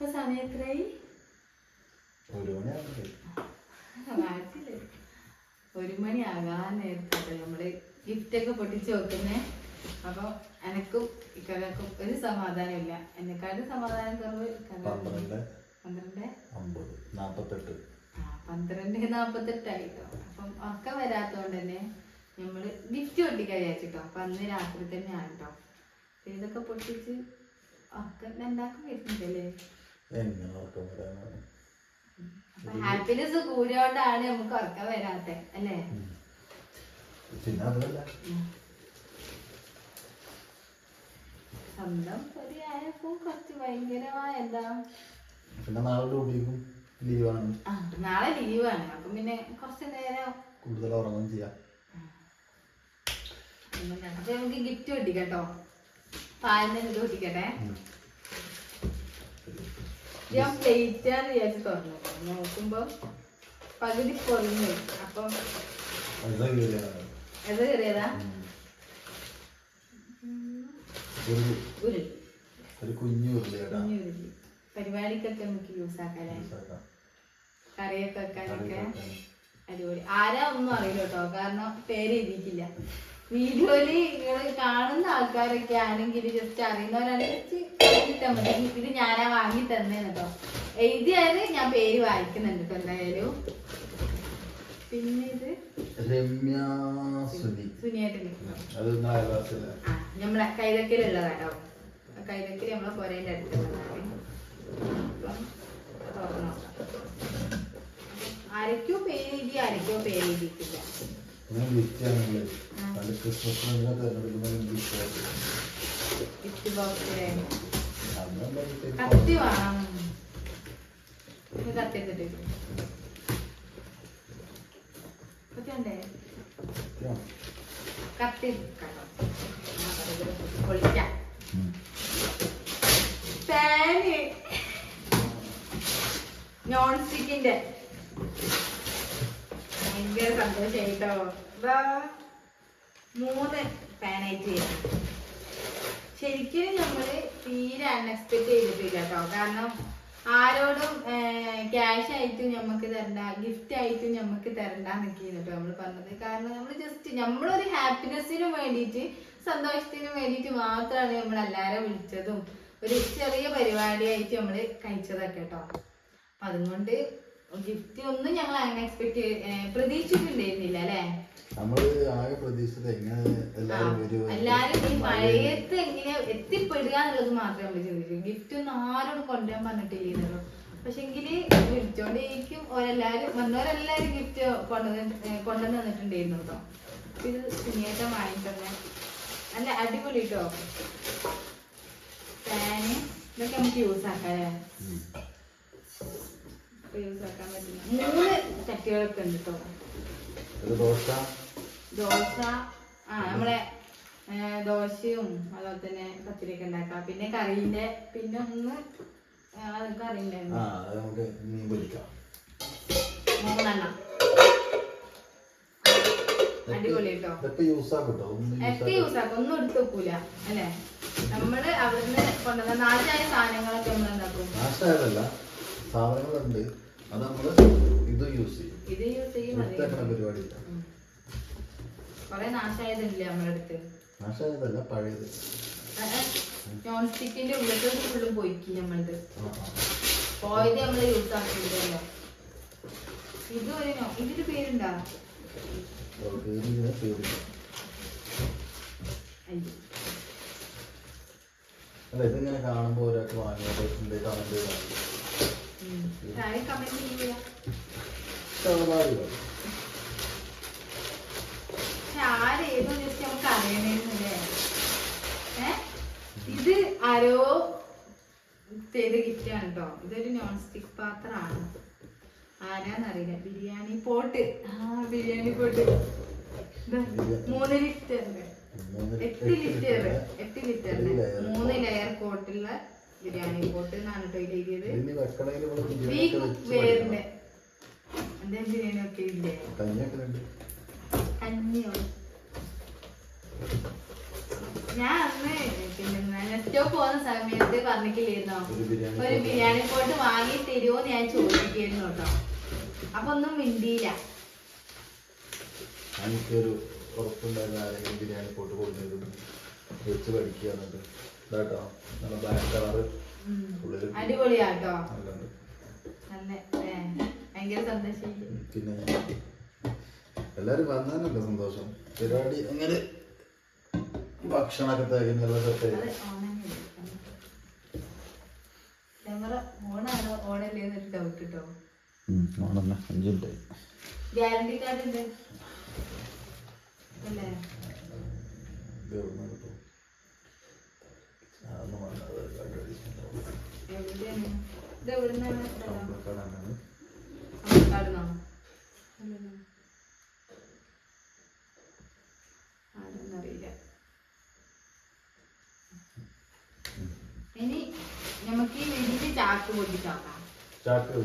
ഇപ്പൊ സമയം എത്രയായി? ഒരു മണി ആകാൻ നേരത്തെ നമ്മൾ ഗിഫ്റ്റ് ഒക്കെ പൊട്ടിച്ച് വെക്കുന്നേ. അപ്പൊ എനക്കും ഇക്കക്കും ഒരു സമാധാനമില്ല. എന്നെക്കാളും സമാധാനം കുറവ്. പന്ത്രണ്ട്. അമ്പത്. നാപ്പത്തെട്ട്. പന്ത്രണ്ട് നാപ്പത്തെട്ടായിട്ടോ അപ്പം ഒക്കെ വരാത്തോണ്ട് തന്നെ നമ്മൾ ഗിഫ്റ്റ് പൊട്ടിക്കാൻ വിചാരിച്ചിട്ടോ. അപ്പൊ അന്ന് രാത്രി തന്നെ ആട്ടോ ഇതൊക്കെ പൊട്ടിച്ച് ഒക്കെ രണ്ടാക്കും വരുന്നുണ്ടല്ലേ? ഹാപ്പിനെസ് കൂടിയോണ്ടാണ് നമുക്ക് ഉറക്കം വരാത്തെ അല്ലേ? പിന്നെ അതല്ല സ്വന്തം കുറച്ച് ഭയങ്കരമായ എന്താ? പിന്നെ നാളെ ഡ്യൂട്ടിക്കും ലീവാണ് നാളെ ലീവാണ് അപ്പൊ പിന്നെ കുറച്ച് നേരം കൂടുതൽ ഉറങ്ങും ചെയ്യാം. നമുക്ക് ഗിഫ്റ്റ് പൊട്ടിക്കട്ടോ പാലിന് ഇത് പൊട്ടിക്കട്ടെ ഉം. ഞാൻ പ്ലേറ്റാന്ന് വിചാരിച്ച് തുറന്നത് നോക്കുമ്പോ പകുതി പൊറിഞ്ഞു അപ്പം അത് കയറിയതാ പരിപാടിക്കൊക്കെ നമുക്ക് യൂസ് ആക്കാല്ലേ? കറിയൊക്കെ വെക്കാനൊക്കെ. അടിപൊളി. ആരാ ഒന്നും അറിയില്ല കേട്ടോ. കാരണം പേര് എഴുതിയിട്ടില്ല. വീഡിയോയിൽ നിങ്ങൾ കാണുന്ന ആൾക്കാരൊക്കെ ആണെങ്കിൽ ജസ്റ്റ് അറിയുന്നവരാണെങ്കിൽ മതി. ഇത് ഞാനാ വാങ്ങി തന്നേന്ന് കേട്ടോ എഴുതിയാൽ ഞാൻ പേര് വായിക്കുന്നുണ്ട് കേട്ടോ എന്തായാലും. പിന്നെ ഇത്? സുനിയേട്ടന് ആ നമ്മളെ കൈതക്കലുള്ളതാട്ടോ കൈതക്കൽ നമ്മളെ പുരേന്റെ അടുത്തുള്ളതാണ്. അപ്പം ആരൊക്കെയോ പേര് എഴുതി ആരൊക്കെയോ പേര് എഴുതിയിട്ടില്ല. ഞാൻ ഗിഫ്റ്റാണെങ്കിൽ പണ്ട് ക്രിസ്മസിനൊക്കെ തിരഞ്ഞെടുക്കുന്ന ഗിഫ്റ്റ് ഗിഫ്റ്റ് ബോക്സിലെ അന്നെന്താ കത്തി വേണം ഇത് കത്തി എടുത്തിട്ട് കത്തി ഉണ്ടേ കത്തി എടുക്കാം. ആ, ഇത് പൊളിക്കാം ഫാന് നോൺ സ്റ്റിക്കിന്റെ. ഭയങ്കര സന്തോഷായിട്ടോ. മൂന്ന് ഫാനായിട്ട് ശരിക്കും നമ്മൾ തീരെ അൺഎക്സ്പെക്ട് ചെയ്തിട്ടില്ല കേട്ടോ കാരണം ആരോടും ക്യാഷ് ആയിട്ടും നമുക്ക് തരണ്ട ഗിഫ്റ്റ് ആയിട്ടും നമുക്ക് തരണ്ട എന്നൊക്കെയാണ് നമ്മൾ പറഞ്ഞത്. കാരണം നമ്മൾ ജസ്റ്റ് നമ്മളൊരു ഹാപ്പിനെസ്സിനും വേണ്ടിയിട്ട് സന്തോഷത്തിനും വേണ്ടിയിട്ട് മാത്രമാണ് നമ്മൾ എല്ലാവരും വിളിച്ചതും. ഒരു ചെറിയ പരിപാടിയായിട്ട് നമ്മൾ കഴിച്ചതൊക്കെ കേട്ടോ അപ്പൊ അതുകൊണ്ട് ഗിഫ്റ്റ് ഒന്നും ഞങ്ങൾ അങ്ങനെ എക്സ്പെക്ട് പ്രതീക്ഷിച്ചിട്ടുണ്ടായിരുന്നില്ല അല്ലേ? നമ്മൾ ആകെ പ്രതീക്ഷിച്ചത് എങ്ങനെ എല്ലാരും എല്ലാരും ഈ പഴയത്ത് എങ്ങനെ എത്തിപ്പെടുക എന്നുള്ളത് മാത്രമേ നമ്മൾ ചിന്തിച്ചു ഗിഫ്റ്റ് ഒന്നും ആരോടും കൊണ്ടുവരാൻ പറഞ്ഞിട്ടില്ലായിരുന്നു പക്ഷെ എങ്കിൽ വിളിച്ചോണ്ടേക്കും ഓരെല്ലാരും വന്നവരെല്ലാരും ഗിഫ്റ്റ് കൊണ്ടുവന്ന് കൊണ്ടുവന്ന് തന്നിട്ടുണ്ടായിരുന്നു കേട്ടോ. ഇത് സുനിയേട്ടൻ വാങ്ങിത്തന്നെ നല്ല അടിപൊളി കേട്ടോ ഫാന് ഇതൊക്കെ നമുക്ക് യൂസ് ആക്കാം ഉം. യൂസ് ആക്കാൻ പറ്റുന്ന മൂന്ന് ചട്ടികളൊക്കെ ഉണ്ട് കേട്ടോ ദോശ. ദോശ ആ നമ്മളെ ദോശയും അതുപോലെ തന്നെ പത്തിരിയൊക്കെ ഉണ്ടാക്കാം. പിന്നെ കറീന്റെ പിന്നെ ഒന്ന് ആ, അറിയില്ലായിരുന്നു മൂന്നെണ്ണം. അടിപൊളി കേട്ടോ യൂസ് ഒന്നും യൂസ് ഒക്കെ യൂസ് ആക്കും. ഒന്നും എടുത്ത് വെക്കൂല അല്ലേ? നമ്മൾ അവിടുന്ന് കൊണ്ടുവന്ന നാശായ സാധനങ്ങളൊക്കെ നമ്മൾ എന്താക്കും നാശമായതല്ല സാധനങ്ങളുണ്ട്. അത് നമ്മൾ ഇത് യൂസ് ചെയ്യും. ഇത് യൂസ് ചെയ്യും അത് വൃത്തിയാക്കണ പരിപാടിയില്ല. കൊറേ നാശായതില്ലേ നമ്മുടെ അടുത്ത്? നാശമായതല്ല പഴയത്. നോൺ സ്റ്റിക്കിന്റെ ഉള്ളിൽ ഫുള്ളും പോയിക്കി നമ്മളത്. പോയത് നമ്മൾ യൂസ് ആക്കിയില്ലല്ലോ ഇത് ഒരു ഇതിന്റെ പേരുണ്ടാ. അല്ല ഇതിങ്ങനെ കാണുമ്പോ ഒരാൾക്ക് കമന്റ് ഇത് ആരോ ചെയ്ത ഗിഫ്റ്റ് ആണ് കേട്ടോ ഇതൊരു നോൺ സ്റ്റിക് പാത്രമാണ്. ആരാന്നറിയില്ല. ബിരിയാണി പോട്ട്. ആ ബിരിയാണി പോട്ട്. മൂന്ന് ലിറ്ററിന്റെ എട്ട് ലിറ്റർ എട്ട് ലിറ്ററിന്റെ മൂന്ന് ലെയർ കോട്ടുള്ള ബിരിയാണി പോട്ട് ഇത് എഴുതിയത്. വേറിന്റെ. ബിരിയാണി ഒക്കെ ഇല്ലേ? കഞ്ഞിയോ? ഞാൻ അന്ന് പിന്നെ നെസ്റ്റോ പോകുന്ന സമയത്ത് പറഞ്ഞിട്ടില്ലായിരുന്നോ? ഒരു ബിരിയാണി പോട്ട് വാങ്ങി തരുമോ ഞാൻ ചോദിക്കായിരുന്നു കേട്ടോ. അപ്പൊ ഒന്നും മിണ്ടിയില്ല. എനിക്കൊരു ഉറപ്പുണ്ടായിരുന്ന ആരെങ്കിലും ബിരിയാണി പോട്ട് കൊടുത്തിരുന്നു വെച്ച് പഠിക്കുക എന്നിട്ട് ഇതാട്ടോ. നല്ല ബ്ലാക്ക് കളറ് അടിപൊളിയാട്ടോ. നല്ല ഏ, സന്തോഷം. പിന്നെ എല്ലാരും വന്നാനല്ലേ സന്തോഷം? പരിപാടി അങ്ങനെ ഭക്ഷണമൊക്കെ തികഞ്ഞുള്ള സെറ്റ് ഓണല്ലേ. അഞ്ചുണ്ട് ഗ്യാരണ്ടി കാർഡ് ഉണ്ട്. അല്ലേ? ആരെന്നറിയില്ല ഇനി നമുക്ക് ഈ വീടിന്റെ ചാക്ക് പൊട്ടിച്ചോക്കാം ചാക്ക്?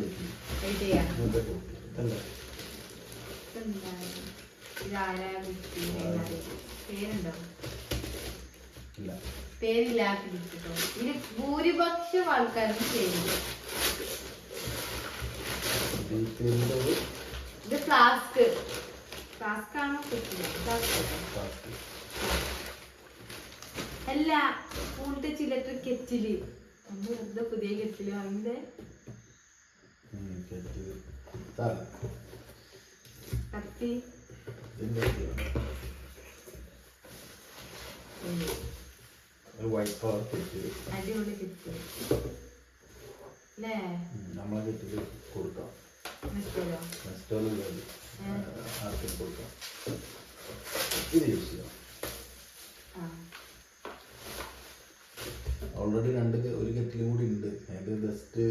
ഇതാരാ? പേരുണ്ടോ ഇല്ല പേരില്ലാത്ത കേട്ടോ ഇതിന് ഭൂരിപക്ഷം ആൾക്കാർക്ക് ഒരു ഇത് ഫ്ലാസ്ക്. ഫ്ലാസ്ക് ആണോ കിട്ടില്ല ചാക്ക് അല്ല കൂട്ട് ഇലക്ട്രിക് കെറ്റിൽ. നമ്മൾ വെറുതെ പുതിയ കെറ്റിൽ വാങ്ങിയത്. കത്തി. ഒരു വൈറ്റ് കളർ കെറ്റ് അടിപൊളി കെറ്റിൽ അല്ലേ നമ്മളെ കെറ്റിൽ കൊടുക്കാം. ആർക്കും കൊടുക്കാം. ഇത് യൂസ് ചെയ്യാം. ഓൾറെഡി രണ്ട് ഒരു കെറ്റിലും കൂടി ഉണ്ട്. അതിന്റെ ജസ്റ്റ്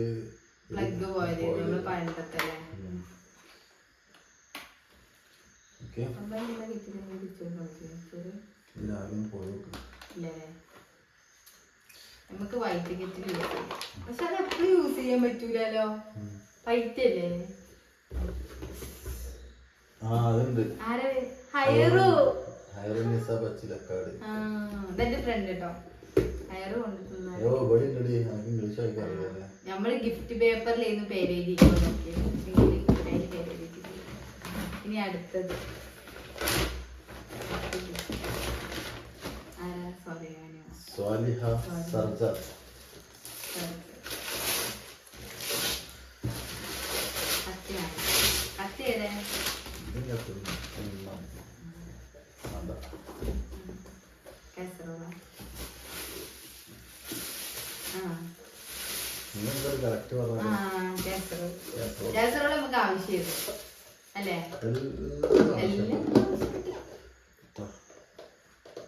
പ്ലഗ് പോയത് നമ്മൾ പണ്ടത്തെ ഓക്കെ ഇതിനാകും പോയി നോക്കാം. ഇല്ലേ നമുക്ക് വൈറ്റ് കെറ്റിൽ പക്ഷെ അത് എപ്പോഴും യൂസ് ചെയ്യാൻ പറ്റൂലല്ലോ. വൈറ്റ് അല്ലേ നമ്മൾ ഗിഫ്റ്റ് പേപ്പറിലായിരുന്നു പേരെഴുതിയിരിക്കുന്നത് ഇനി അടുത്തത്. സോറി സ്വാലിഹ. കാസറോൾ നമുക്ക് ആവശ്യമായിരുന്നു അല്ലേ? എല്ലാം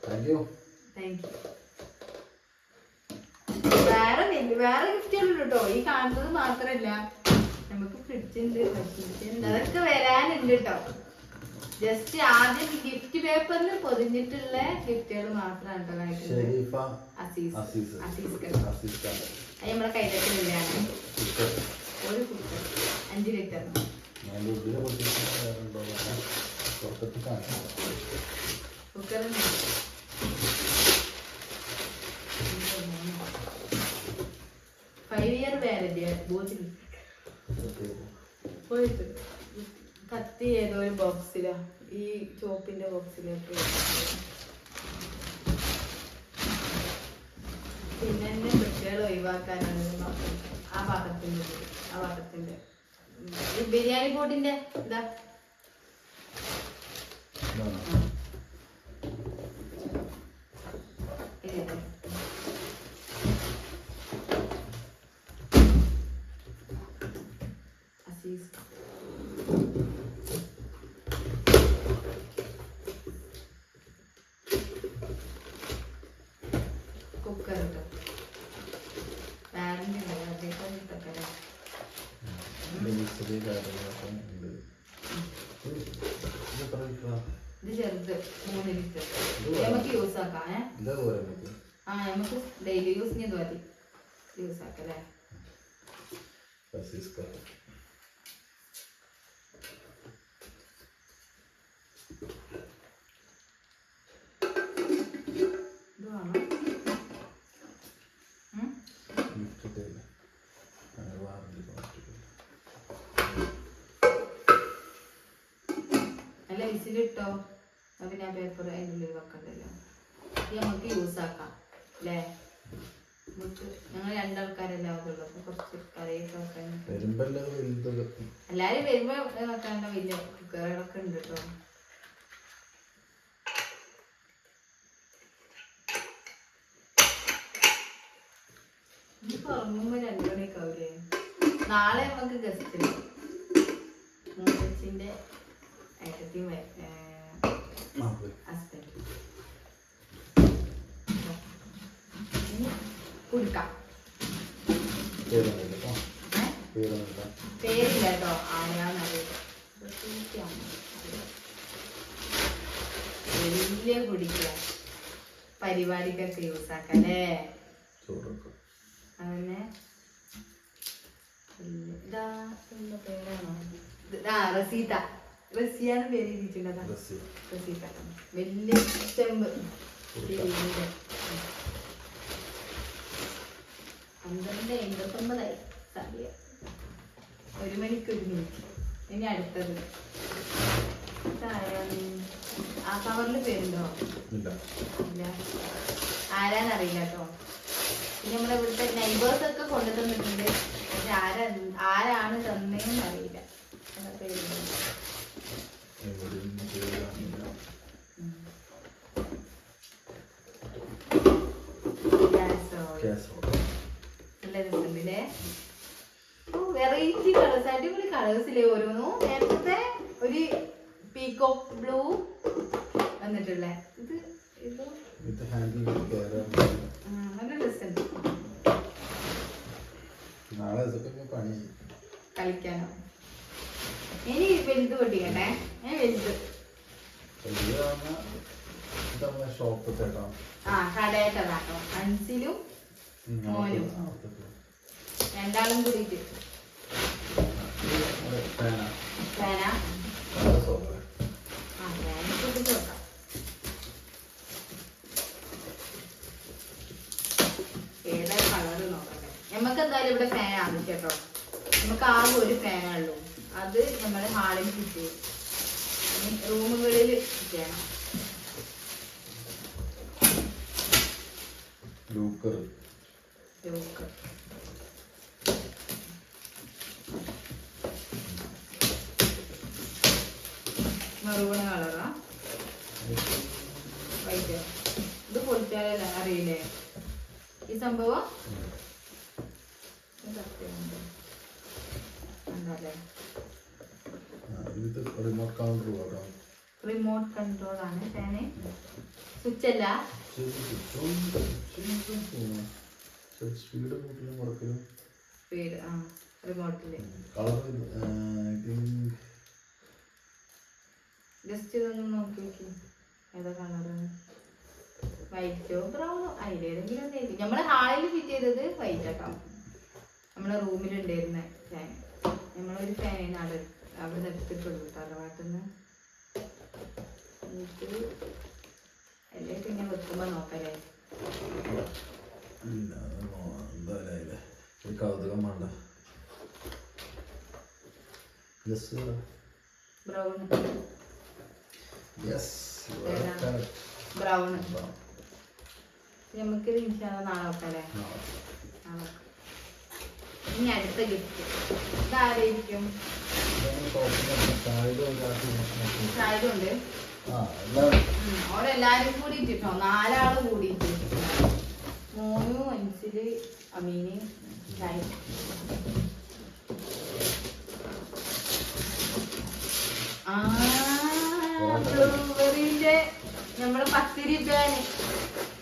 താങ്ക് യു താങ്ക് യു വേറെ ഗിഫ്റ്റുകളുണ്ട് കേട്ടോ. ഈ കാണുന്നത് മാത്രല്ല. നമുക്ക് ഫ്രിഡ്ജ് ഉണ്ട് ഉണ്ട്. അതൊക്കെ വരാനുണ്ട് കേട്ടോ. ജസ്റ്റ് ആദ്യം ഗിഫ്റ്റ് പേപ്പറിൽ പൊതിഞ്ഞിട്ടുള്ള ഗിഫ്റ്റുകൾ മാത്രമാണ് കേട്ടോ കാണിക്കുന്നത്. അത് നമ്മുടെ കൈതട്ടിലാണ് ഒരു കുക്കർ. അഞ്ച് ലിറ്റർ. ഞാൻ ഇതിനെ കുറിച്ച് വേറെ ഉണ്ടോ നോക്കാം. പുറത്തെത്തി കാണിക്കാം കുക്കർ ഫൈവ് ഇയർ വാറന്റി പോയിട്ട് കത്തി ഏതോ ഒരു ബോക്സിലാ ഈ ചോപ്പിന്റെ ബോക്സിലേക്ക് പിന്നെ എന്നെ കുട്ടികൾ ഒഴിവാക്കാനാണ് ആ പാത്രത്തിന്റെ ആ പാത്രത്തിന്റെ ബിരിയാണി ബോട്ടിന്റെ ഇതാ ഇതാണോ? ഇത് ഇത്. അസീസ് കുക്കർ ഇട്ടോ വാറന്റി ഉണ്ടല്ലോ അതേപോലെ ഇട്ടൊക്കെ ഇതിന്റെ വിസിൽ കാര്യങ്ങളൊക്കെ ഉണ്ട്. ഇത് ഇത് എത്ര ലിറ്ററാ? ഇത് ചെറുത് മൂന്ന് ലിറ്റർ ഇത് നമുക്ക് യൂസ് ആക്കാം ഏ ഇതാ പോരെ നമുക്ക്? ആ നമുക്ക് ഡെയിലി യൂസിന് ഇത് മതി യൂസ് ആക്കാം അല്ലേ അസീസ് ഖാൻ. ഇത് വേണോ എന്നാ പിന്നെ ആ പേപ്പർ അതിന്റെ ഉള്ളിൽ വെക്കണ്ടല്ലോ. ഇത് നമുക്ക് യൂസ് ആക്കാം അല്ലേ നമുക്ക് ഞങ്ങൾ രണ്ടാൾക്കാരല്ലേ അതുള്ളൂ അപ്പൊ കുറച്ച് കറിയൊക്കെ വെക്കാൻ എല്ലാരും വരുമ്പോ വെക്കാണ്ട വലിയ കുക്കറുകളൊക്കെ ഉണ്ട് കേട്ടോ കുടിക്കാം പേരില്ല കേട്ടോ ആരാന്നറിയില്ല വലിയ കുടിക്കുക. പരിപാടിക്കൊക്കെ യൂസ് ആക്കല്ലേ അതന്നെ. ഇതാ പേരാണോ? ആ റസീത. റസിയാണ് പേര് ഇരിക്കുന്നത്. വലിയ ചെമ്പ്. പന്ത്രണ്ട് എൺപത്തൊമ്പതായി. സമയം ഒരു മണിക്ക് ഒരു മിനിറ്റ് ഇനി അടുത്തത്? ആ കവറിൽ പേരുണ്ടോ? ഇല്ല. ആരാന്നറിയില്ല കേട്ടോ പിന്നെ നമ്മുടെ ഇവിടുത്തെ നൈബേഴ്സ് ഒക്കെ കൊണ്ടു തന്നിട്ടുണ്ട്. പക്ഷെ ആരാ ആരാണ് തന്നേന്ന് അറിയില്ല പേരുണ്ടോ? കളേഴ്സിലെ ഓരോന്നും നേരത്തെ ഒരു പീകോക്ക് ബ്ലൂ വന്നിട്ടുള്ളേ. ഇത്. ഇത് ഹാൻഡിൽ കയറാൻ ഉം, നല്ല രസമുണ്ട് നാളെ ഇതൊക്കെ പണി കളിക്കാനോ ഇനി വലുത് പൊട്ടിക്കട്ടെ ഞാൻ വലുത് ഇതാണ് ഇതാണ് ഷോപ്പ് ചേട്ടാ ആ കടയട്ടതാട്ടോ അൻസിലും മോനും. രണ്ടാളും കൂടിയിട്ട് പേന പേന നല്ല സോപ്പ് ആ പേന കൂട്ടിട്ട് വെക്കാം ഏതാ കളർ നോക്കട്ടെ നമുക്ക് എന്തായാലും ഇവിടെ ഫാൻ ആണ് കേട്ടോ. നമുക്ക് ആകെ ഒരു ഫാനേ ഉള്ളൂ. അത് നമ്മൾ ഹാളിൽ കിട്ടി. റൂമുകളിൽ കിട്ടണം ചെയ്യണം ലൂക്കർ ലോക്ക് മെറൂൺ കളറാ വൈറ്റ് ഇത് പൊളിച്ചാലല്ല? അറിയില്ലേ? ഈ സംഭവം ഇത് സത്യമുണ്ട്. ഉണ്ടല്ലേ ഇത് റിമോട്ട് കൺട്രോൾ ആണ്. റിമോട്ട് കൺട്രോൾ ആണ്. ഫാന്? സ്വിച്ച് അല്ല. സ്പീഡ് സ്പീഡ് ആ റിമോട്ടിൽ ജസ്റ്റ് ഇതൊന്ന് നോക്കി നോക്കി. ഏതാ കളറാണ് വൈറ്റോ ബ്രൗണോ അതിലേതെങ്കിലും നമ്മൾ ഹാളിൽ ഫിറ്റ് ചെയ്തത് വൈറ്റ് ആട്ടോ നമ്മളെ റൂമിലുണ്ടായിരുന്ന ഫാൻ നമ്മളൊരു ഫാനാണ് അവിടെ അവിടെ നിന്ന് എടുത്തിട്ടുള്ളൂ തറവാട്ടിൽ നിന്ന് ഇത് അല്ലേ പിന്നെ വെക്കുമ്പോ നോക്കലേ ഒരു കൗതുകം വേണ്ട. ബ്രൗൺ ബ്രൗൺ നമുക്കിത് ഇൻഷാല്ല നാളെ വെക്കല്ലേ? നാളെ. ഇനി അടുത്ത ഗിഫ്റ്റ് ഇതാരായിരിക്കും? ചായതുണ്ട് ആ എല്ലാം അവരെല്ലാരും കൂടിയിട്ട് കേട്ടോ നാലാൾ കൂടിയിട്ട്. മോനു അഞ്ചിൽ അമീന് ആ ബ്ലൂബെറിന്റെ നമ്മൾ പത്തിരി പാന്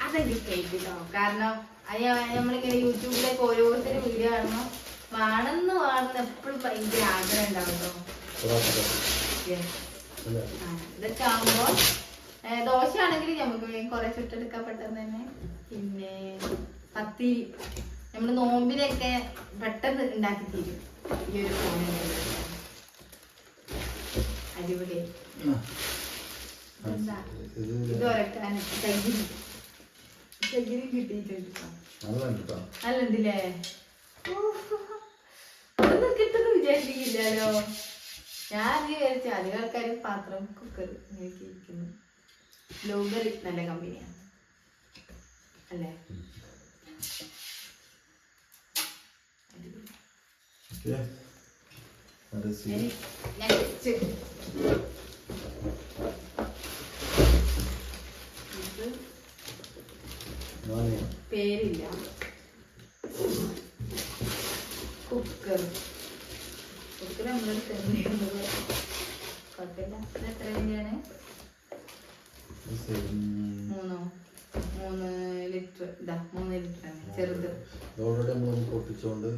അതെനിക്ക് കേട്ടോ കാരണം അത് നമ്മളിങ്ങനെ യൂട്യൂബിലേക്ക് ഓരോരുത്തരും വീഡിയോ കാണുമ്പോൾ വേണമെന്ന് വേണമെന്ന് എപ്പോഴും ഭയങ്കര ആഗ്രഹം ഉണ്ടാവും കേട്ടോ Yes. ഇതൊക്കെ ആകുമ്പോ ദോശ ആണെങ്കിൽ നമുക്ക് കുറെ ചുട്ടെടുക്കാൻ പെട്ടെന്ന് തന്നെ. പിന്നെ പത്തി നമ്മൾ നോമ്പിനൊക്കെ പെട്ടെന്ന് ഉണ്ടാക്കി തീരും. ഈ ഒരു ഫോണിൽ അടിപൊളി. ഇത് ഒരക്കാൻ ചകിരി ചകിരി കിട്ടിയിട്ടുണ്ട് ട്ടോ. അത് കിട്ടുന്നു വിചാരിച്ചില്ലല്ലോ ഞാൻ വിചാരിച്ചു അധികം ആൾക്കാരും പാത്രം കുക്കർ ഇങ്ങനെയൊക്കെ ഇരിക്കുന്നു. ബ്ലൂബെറി നല്ല കമ്പനിയാണ് അല്ലേ? പേരില്ല. കുക്കർ കുക്കർ നമ്മൾ തന്നെയുള്ളത് കുഴപ്പമില്ല. എത്ര തന്നെയാണ് മൂന്നോ? മൂന്ന് ലിറ്റർ. ഇതാ മൂന്ന് ലിറ്റർ. ചെറുത് പൊട്ടിച്ചോണ്ട്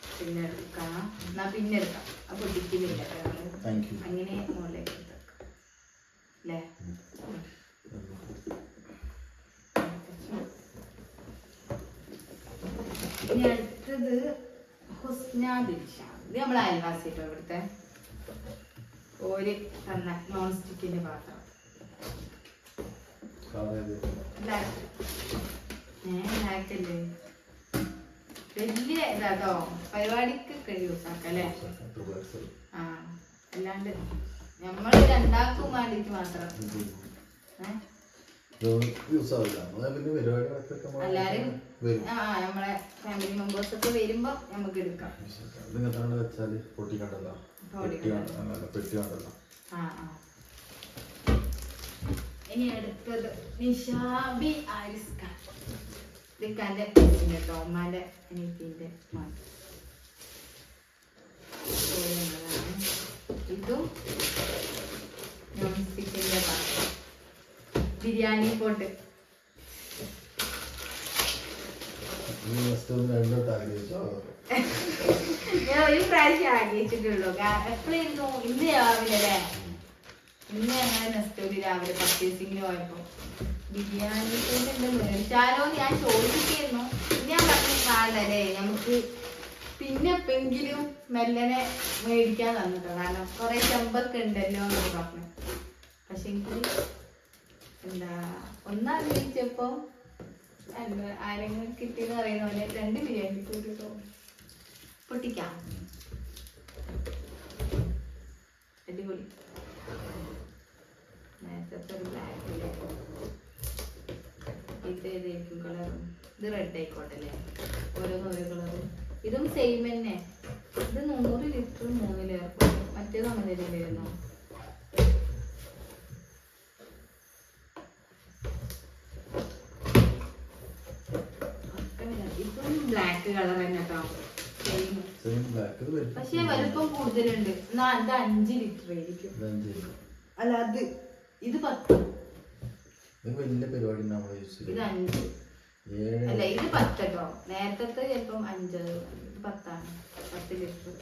പിന്നെ എടുക്കാം. എന്നാ പിന്നെ എടുക്കാം. അപ്പൊ പൊട്ടിക്കുന്നില്ല അങ്ങനെ മുകളിലേക്ക് എടുത്തേക്കാം അല്ലേ? ഇനി അടുത്തത് ഹുസ്ന ദിൽഷ ഇത് നമ്മളെ അയൽവാസി കേട്ടോ ഇവിടുത്തെ. ഓര് തന്ന നോൺ സ്റ്റിക്കിന്റെ പാത്രം. വലിയ ഇതാട്ടോ. പരിപാടിക്ക് യൂസ് ആക്കാം അല്ലേ? ആ അല്ലാണ്ട് നമ്മൾ രണ്ടാക്കും വേണ്ടിട്ട് മാത്രം. എല്ലാരും ആ നമ്മളെ ഫാമിലി മെമ്പേഴ്സ് ഒക്കെ വരുമ്പോ നമുക്ക് എടുക്കാം. ഇതിങ്ങനെ വെച്ചാൽ പെട്ടി പെട്ടി ആ ആ. ഇനി അടുത്തത് നിഷാബി ആരിസ് ഖാൻ ഇതൊക്കെ കേട്ടോ ഉമ്മാന്റെ അനിയത്തിന്റെ മോൻ. ചോറുള്ളതാണ്. ഇതും നോൺ സ്റ്റിക്കിന്റെ പാത്രം ബിരിയാണി പോട്ട് ഈ ഒന്ന് രണ്ടോട്ട് ആഗ്രഹിച്ചോ ഞാൻ ഒരു പ്രാവശ്യം ആഗ്രഹിച്ചിട്ടുള്ളൂ എപ്പോഴായിരുന്നു ഇന്ന് രാവിലെ അല്ലേ ഇന്ന് ഞങ്ങൾ നെസ്റ്റോലി രാവിലെ പർച്ചേസിങ്ങിന് പോയപ്പോ ബിരിയാണി മേടിച്ചാലോ ഞാൻ ചോദിച്ചിരുന്നു. ഞാൻ പറഞ്ഞു കാണല്ലേ നമുക്ക് പിന്നെ എപ്പെങ്കിലും മെല്ലനെ മേടിക്കാൻ തന്നിട്ടോ? കാരണം കുറെ ചെമ്പൊക്കെ ഉണ്ടല്ലോ എന്ന് പറഞ്ഞു. പക്ഷെ എനിക്ക് എന്താ ഒന്നാഗ്രഹിച്ചപ്പോ ആരെങ്കിലും കിട്ടിയെന്ന് പറയുന്ന പോലെ രണ്ട് ബിരിയാണി കൂട്ടിട്ടോ പൊട്ടിക്കാം. അടിപൊളി. നേരത്തെ കളറും ഇത് റെഡ് ആയിക്കോട്ടെ അല്ലേ? ഓരോന്ന് ഓരോ കളറും ഇതും സെയിം തന്നെ. ഇത് നൂറ് ലിറ്റർ മൂന്നിലേർക്കും മറ്റേത് അങ്ങനെ വരുന്നു ഇതും ബ്ലാക്ക് കളർ തന്നെ കേട്ടോ സെയിം സെയിം ബ്ലാക്ക് ഇത് വരും പക്ഷെ വലുപ്പം കൂടുതലുണ്ട്. ഇത് അഞ്ച് ലിറ്റർ ആയിരിക്കും. അല്ല അത് ഇത് പത്ത്. വലിയ പരിപാടി ഇത് അഞ്ച്. അല്ല ഇത് പത്ത് കേട്ടോ നേരത്തെ ചിലപ്പം അഞ്ച് പത്താണ്. പത്ത് ലിറ്റർ.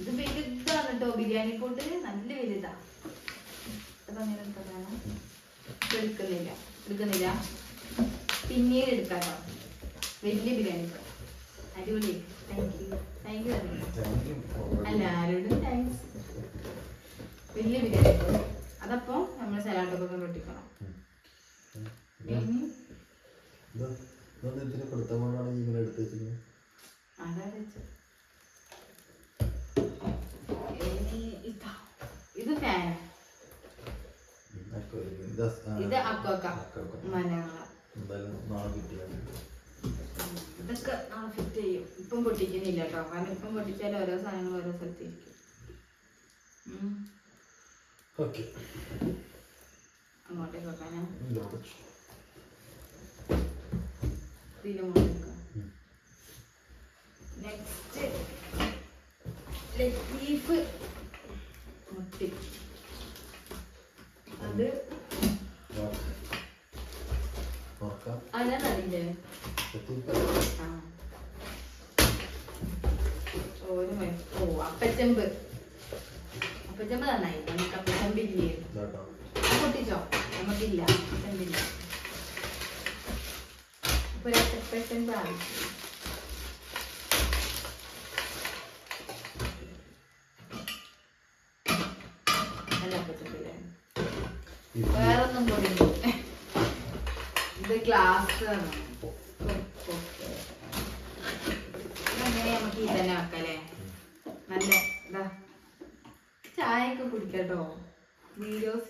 ഇത് വലുതാണ് കേട്ടോ ബിരിയാണി പോട്ട് നല്ല വലുതാ. അങ്ങനെ എടുക്കുന്നില്ല. എടുക്കുന്നില്ല. പിന്നീട് എടുക്കാം കേട്ടോ വലിയ ബിരിയാണി അടിപൊളി. താങ്ക് യു താങ്ക് യു അല്ല ആരോടും താങ്ക്സ് വലിയ ബിരിയാണി കാരണം ഓരോ സാധനങ്ങൾ ഓരോ സ്ഥലത്തിരിക്കും അങ്ങോട്ടേക്ക് വെക്കാനാ? നെക്സ്റ്റ് ലത്തീഫ് മുട്ടി. അത് അല്ലതറിയില്ലേ എത്തിക്കാം ആ. ഒരു ഓ അപ്പച്ചമ്പ്. അപ്പച്ചമ്പ് നന്നായി. നമുക്ക് അപ്പച്ചമ്പ് ഇല്ലേ? ഇതാട്ടോ. പൊട്ടിച്ചോ? നമുക്കില്ല. അപ്പച്ചമ്പില്ല. അപ്പൊ ഒരു അപ്പച്ചമ്പ് ആവശ്യം അപ്പച്ചമ്പില്ലേ? വേറൊന്നും കൂടി. ഇത് ഗ്ലാസ് ഓക്കെ അങ്ങനെ നമുക്ക് ഇതന്നെ വെക്കല്ലേ നല്ല ഇതാ ചായ ഒക്കെ കുടിക്കട്ടോ വീഡിയോസിലൊക്കെ ചായ കുടിക്കുന്ന വീഡിയോസ് ഇതിൽ വെക്കാൻ എടുക്കണ്ട വെച്ച് പൊട്ടിയാൽ പൊട്ടിട്ട് ഏഹ് യൂസ് ചെയ്യാതെ വെച്ചിട്ട് കാര്യമില്ല കാര്യമില്ല അപ്പൊ എടുക്കല്ലേ ഉം, യൂസ് ചെയ്യാം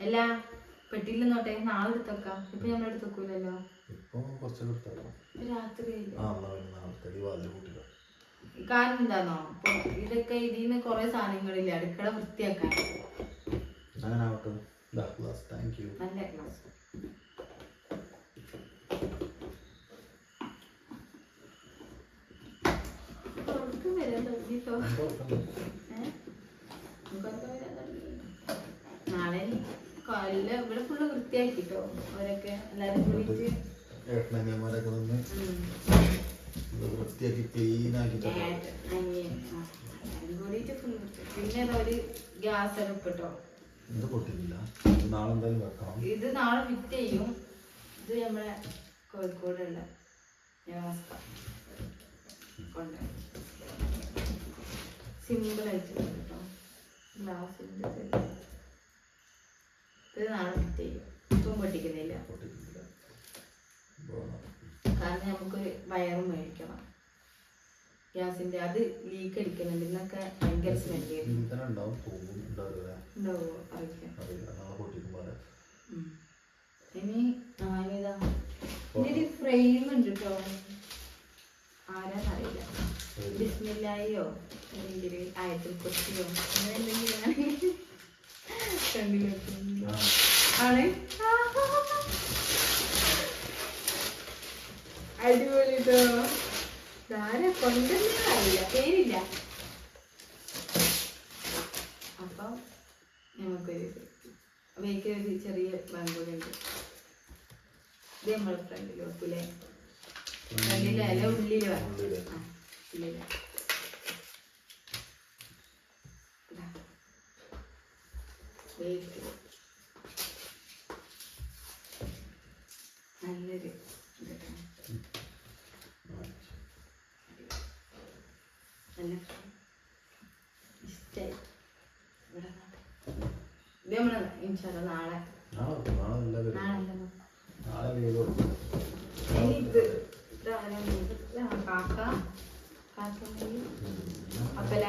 എല്ലാ പെട്ടിയിൽ നോട്ടെ നാളെ എടുത്തേക്കാം. ഇപ്പൊ നമ്മൾ എടുത്തേക്കൂലല്ലോ? കാരണം എന്താണോ ഇതൊക്കെ ഇതിന്ന് കൊറേ സാധനങ്ങളില്ല അടുക്കള വൃത്തിയാക്കാൻ. അങ്ങനെ ഇതാ ഗ്ലാസ് താങ്ക് യു നല്ല ക്ലാസ്. നാളെ കൊല്ല ഇവിടെ ഫുള്ള് വൃത്തിയാക്കിട്ടോ അവരൊക്കെ എല്ലാരും കൂടിയിട്ട് നിന്ന് വൃത്തിയാക്കി ക്ലീൻ ആക്കി കൂടിയിട്ട്. പിന്നെ ഒരു ഗ്യാസ് അടുപ്പിട്ടോ ഇത് പൊട്ടിക്കില്ല. ഇത് നാളെ എന്തായാലും വെക്കണം ഇത് നാളെ ഫിറ്റ് ചെയ്യും. ഇത് നമ്മളെ കോഴിക്കോടുള്ള വ്യവസ്ഥ കൊണ്ട്. സിമ്പിൾ ആയിട്ട് കേട്ടോ. ഗ്ലാസിന്റെ ഇത് നാളെ ഫിറ്റ് ചെയ്യും. ഇപ്പം പൊട്ടിക്കുന്നില്ല. കാരണം നമുക്ക് വയറും മേടിക്കണം. ഗ്യാസിന്റെ അത് ലീക്ക് അടിക്കുന്നുണ്ട്. ഇന്നൊക്കെ ഭയങ്കര സ്മെല്ല് ഉണ്ടാവും അറിയില്ല. ഇനി ഫ്രെയിം ഉണ്ട് കേട്ടോ ആരാന്നറിയില്ല. ബിസ്മില്ലായോ അല്ലെങ്കിൽ ആയത്തിൽ കുറിച്ചോ അങ്ങനെ എന്തെങ്കിലും. ആണ്? അടിപൊളി കേട്ടോ ധാരാ കൊണ്ടുവന്ന അറിയില്ല പേരില്ല. അപ്പം നമുക്കൊരു അമ്മയ്ക്ക് ഒരു ചെറിയ ബാങ്കുകളുണ്ട് ഇത് നമ്മളെ ഫ്രണ്ടിൽ വെക്കൂലേ ഫ്രണ്ടിലെ അല്ല ഉള്ളിൽ വേണം ഉള്ളിൽ. വേസ്റ്റ്. നല്ലൊരു ഇത് കേട്ടോ. നല്ല ഇഷ്ടായി ഇവിടെ നോക്ക്. ഇത് നമ്മൾ ഇൻഷാല്ല നാളെ നാളെ നാളെ എല്ലാ പേരും നാളെ അല്ലേ നോക്ക്. നാളെ ലീവ് കൊടുക്കും ഇനി ഇത് ഇതാരാണ് ഇത്? ഇതാ കാക്ക കാക്ക ഉണ്ടെങ്കിൽ അപ്പലാക്കി ആ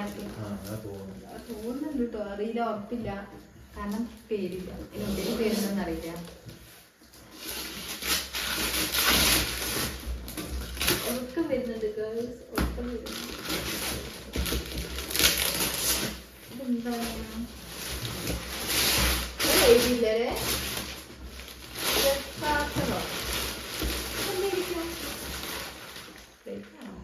അങ്ങനെ തോന്നുന്നു തോന്നുന്നുണ്ട് കേട്ടോ അറിയില്ല ഉറപ്പില്ല. കാരണം പേരില്ല. എന്തെങ്കിലും പേരുണ്ടെന്ന് അറിയില്ല. ഉറക്കം വരുന്നുണ്ട് ഗേൾസ് ഉറക്കം വരുന്നുണ്ട്. ഇതെന്താണ്? ഇത് എഴുതിയില്ലേ രസാസനോ എന്തായിരിക്കും പ്ലേറ്റ് ആണോ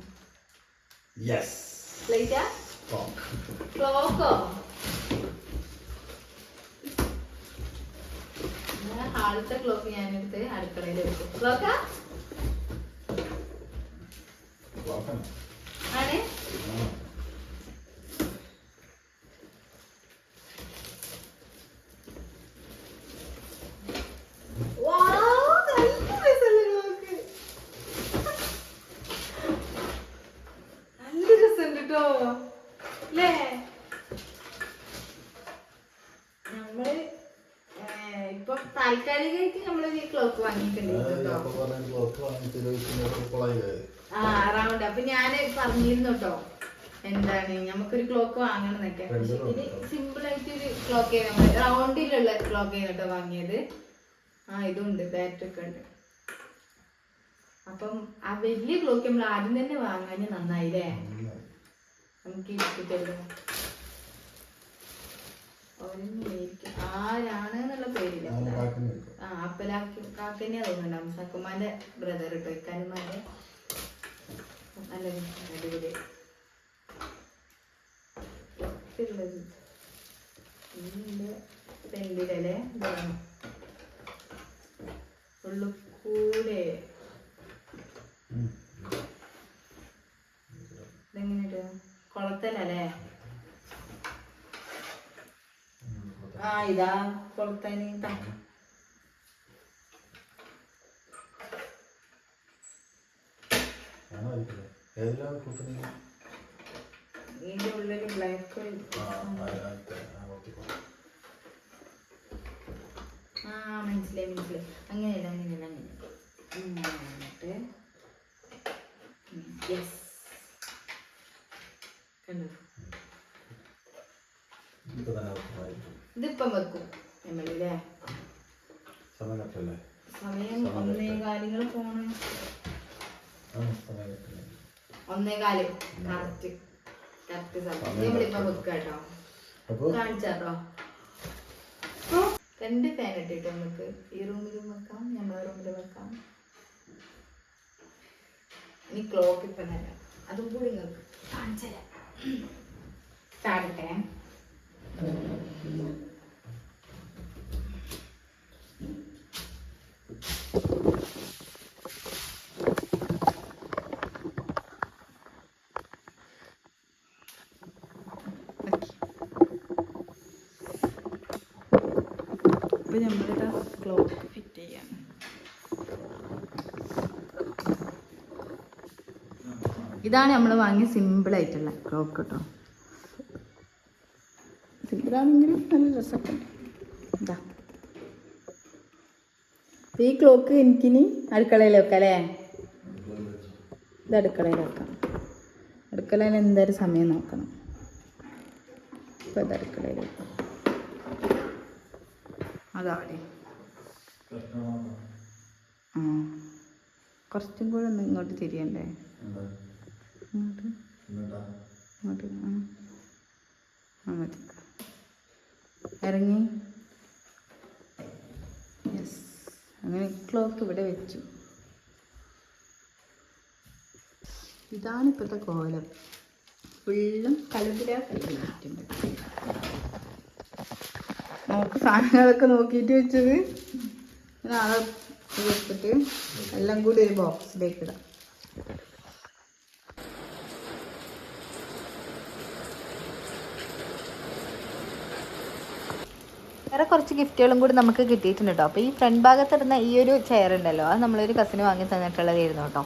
യെസ് പ്ലേറ്റാ ടോക്ക് ക്ലോക്കോ ഹാളത്തെ ക്ലോക്ക് ഞാനെടുത്ത് അടുക്കളയിൽ വെക്കും ക്ലോക്കാ ടോക്കാണ് ആണ് Wow, നല്ല രസമുള്ള clock. നല്ല രസമുണ്ട് കേട്ടോ അല്ലേ നമ്മൾ ഏർ, ഇപ്പം താൽക്കാലികമായിട്ട് നമ്മളൊരു ക്ലോക്ക് വാങ്ങിയിട്ടുണ്ട് കേട്ടോ അപ്പൊ പറഞ്ഞ ക്ലോക്ക് വാങ്ങിച്ച് ചോദിക്കുന്നത് കൊളായില്ലേ ആ റൗണ്ട് അപ്പൊ ഞാൻ പറഞ്ഞിരുന്നു കേട്ടോ എന്താണ്? നമുക്കൊരു ക്ലോക്ക് വാങ്ങണം എന്നൊക്കെ ഇത് സിമ്പിൾ ആയിട്ട് ഒരു ക്ലോക്ക് നമ്മൾ റൗണ്ടിലുള്ള ക്ലോക്ക് കേട്ടോ വാങ്ങിയത്. ആ ഇതുണ്ട് ബാറ്ററി ഒക്കെ ഉണ്ട്. അപ്പം ആ വലിയ ക്ലോക്ക് നമ്മൾ ആദ്യം തന്നെ വാങ്ങാൻ നന്നായില്ലേ? നമുക്ക് ഇരിക്കട്ടല്ലോ ആരാണ് എന്നുള്ള പേരില്ല. ആ അപ്പലാക്കി കാക്കന്നെയാ തോന്നുന്നുണ്ട്. അംസാക്കുമാന്റെ ബ്രദർ കേട്ടോ ഇക്കാനുമാന്റെ നല്ല അടിപൊളി. ഉള്ളത് ഇതിന്റെ ഫ്രണ്ടിലല്ലേ ഇതാണ് ഉള്ളു കൂടെ. ഇതെങ്ങനെയിട്ട് കൊളത്തലല്ലേ ആ ഇതാ കൊളത്തനി ബ്ലാക്ക് ആ നോക്കിക്കോ ആ മനസ്സിലായി മനസ്സിലായി. അങ്ങനെയല്ല അങ്ങനെയല്ല അങ്ങനെ എന്നിട്ട്? യെസ് കണ്ടോ. ഇതിപ്പം വെക്കും. നമ്മളില്ലേ സമയം ഒന്നേ കാര്യങ്ങൾ പോണ്. ഒന്നേ കാൽ കറക്റ്റ് കറക്റ്റ് സമയം നമ്മളിപ്പം വെക്കുക കേട്ടോ. അപ്പോൾ കാണിച്ചാട്ടോ. രണ്ട് ഫാൻ ഇട്ടിട്ട് നമുക്ക് ഈ റൂമിലും വെക്കാം നമ്മളെ റൂമിലും വെക്കാം. ഇനി ക്ലോക്ക് ഇപ്പം തരാം അതും കൂടി നിങ്ങൾക്ക് കാണിച്ചു തരാം. ചാടട്ടെ ഇപ്പൊ നമ്മളിതാ ക്ലോക്ക് ഫിറ്റ് ചെയ്യാം ഇതാണ് നമ്മൾ വാങ്ങിയ സിമ്പിൾ ആയിട്ടുള്ള ക്ലോക്ക് കേട്ടോ സിമ്പിളാണെങ്കിലും നല്ല ഉണ്ട്. ഇതാ. ഈ ക്ലോക്ക് എനിക്കിനി അടുക്കളയിൽ വെക്കാം അല്ലേ? ഇത് അടുക്കളയിൽ വെക്കാം. അടുക്കളയിൽ എന്തായാലും സമയം നോക്കണം. ഇപ്പൊ ഇത് അടുക്കളയിൽ വെക്കാം. അതവിടെ ആ. കുറച്ചും കൂടെ ഒന്ന് ഇങ്ങോട്ട് തിരിയണ്ടേ? ഇങ്ങോട്ട്. ഇങ്ങോട്ട് ആ. ആ മതി ഇറങ്ങി. യെസ് അങ്ങനെ ക്ലോക്ക് ഇവിടെ വെച്ചു. ഇതാണ് ഇപ്പോഴത്തെ കോലം. ഫുള്ളും കലപില കഴിഞ്ഞിട്ടുണ്ട് നമുക്ക് സാധനങ്ങളൊക്കെ നോക്കിയിട്ട് വെച്ചത്. നാളെ എടുത്തിട്ട് എല്ലാം കൂടി ഒരു ബോക്സിലേക്ക് ഇടാം. വേറെ കുറച്ച് ഗിഫ്റ്റുകളും കൂടി നമുക്ക് കിട്ടിയിട്ടുണ്ട് കേട്ടോ. അപ്പോൾ ഈ ഫ്രണ്ട് ഭാഗത്തിടുന്ന ഈ ഒരു ചെയർ ഉണ്ടല്ലോ അത് നമ്മളൊരു കസിന് വാങ്ങി തന്നിട്ടുള്ളതായിരുന്നു കേട്ടോ.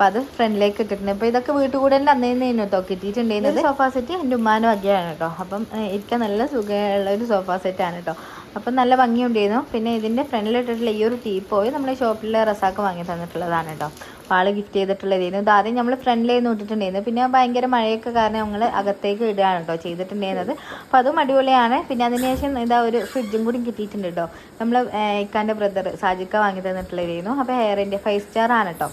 അപ്പോൾ അത് ഫ്രണ്ടിലേക്ക് ഇട്ടിട്ടുണ്ട്. അപ്പോൾ ഇതൊക്കെ വീട്ടുകൂടലിന്റെ അന്നേന്ന് തന്നെ കേട്ടോ കിട്ടിയിട്ടുണ്ടായിരുന്നത് സോഫ സെറ്റ് എന്റെ ഉമ്മാനും അഗ്ഗയാണ് കേട്ടോ. അപ്പം ഇരിക്കാൻ നല്ല സുഖമുള്ള ഒരു സോഫ സെറ്റ് ആണ് കേട്ടോ. അപ്പം നല്ല ഭംഗിയുണ്ടായിരുന്നു. പിന്നെ ഇതിന്റെ ഫ്രണ്ടിലിട്ടിട്ടുള്ള ഈ ഒരു ടീ പോയി നമ്മൾ ഷോപ്പിൽ റസാക്ക് വാങ്ങി തന്നിട്ടുള്ളതാണ് കേട്ടോ. ആൾ ഗിഫ്റ്റ് ചെയ്തിട്ടുള്ളതായിരുന്നു ഇത് ആദ്യം നമ്മൾ ഫ്രണ്ടിലേന്ന് ഇട്ടിട്ടുണ്ടായിരുന്നു പിന്നെ ഭയങ്കര മഴയൊക്കെ കാരണം ഞങ്ങൾ അകത്തേക്ക് ഇടുകയാണ് കേട്ടോ ചെയ്തിട്ടുണ്ടായിരുന്നത്. അപ്പോൾ അതും അടിപൊളിയാണ്. പിന്നെ അതിനുശേഷം ഇതാ ഒരു ഫ്രിഡ്ജും കൂടി കിട്ടിയിട്ടുണ്ട് കേട്ടോ. നമ്മൾ ഇക്കാന്റെ ബ്രദർ സാജിക്ക വാങ്ങി തന്നിട്ടുള്ളതായിരുന്നു അപ്പോൾ ഹെയറിന്റെ ഇന്ത്യ ഫൈവ് സ്റ്റാർ ആണ് കേട്ടോ.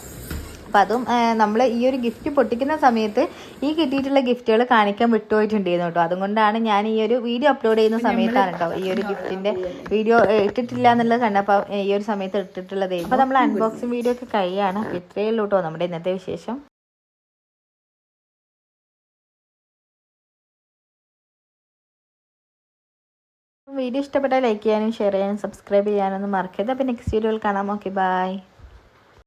അപ്പോൾ അതും നമ്മൾ ഈ ഒരു ഗിഫ്റ്റ് പൊട്ടിക്കുന്ന സമയത്ത് ഈ കിട്ടിയിട്ടുള്ള ഗിഫ്റ്റുകൾ കാണിക്കാൻ വിട്ടുപോയിട്ടുണ്ടായിരുന്നു കേട്ടോ. അതുകൊണ്ടാണ് ഞാൻ ഈ ഒരു വീഡിയോ അപ്ലോഡ് ചെയ്യുന്ന സമയത്താണ് കേട്ടോ ഈ ഒരു ഗിഫ്റ്റിന്റെ വീഡിയോ ഇട്ടിട്ടില്ല എന്നുള്ളത് കണ്ടപ്പോൾ ഈ ഒരു സമയത്ത് ഇട്ടിട്ടുള്ളത് അപ്പോൾ നമ്മൾ അൺബോക്സിങ് വീഡിയോ ഒക്കെ കഴിയാണ്. അപ്പോൾ ഇത്രയേ ഉള്ളൂ കേട്ടോ നമ്മുടെ ഇന്നത്തെ വിശേഷം. വീഡിയോ ഇഷ്ടപ്പെട്ടാൽ ലൈക്ക് ചെയ്യാനും ഷെയർ ചെയ്യാനും സബ്സ്ക്രൈബ് ചെയ്യാനൊന്നും മറക്കരുത്. അപ്പോൾ നെക്സ്റ്റ് വീഡിയോയിൽ കാണാം. Okay bye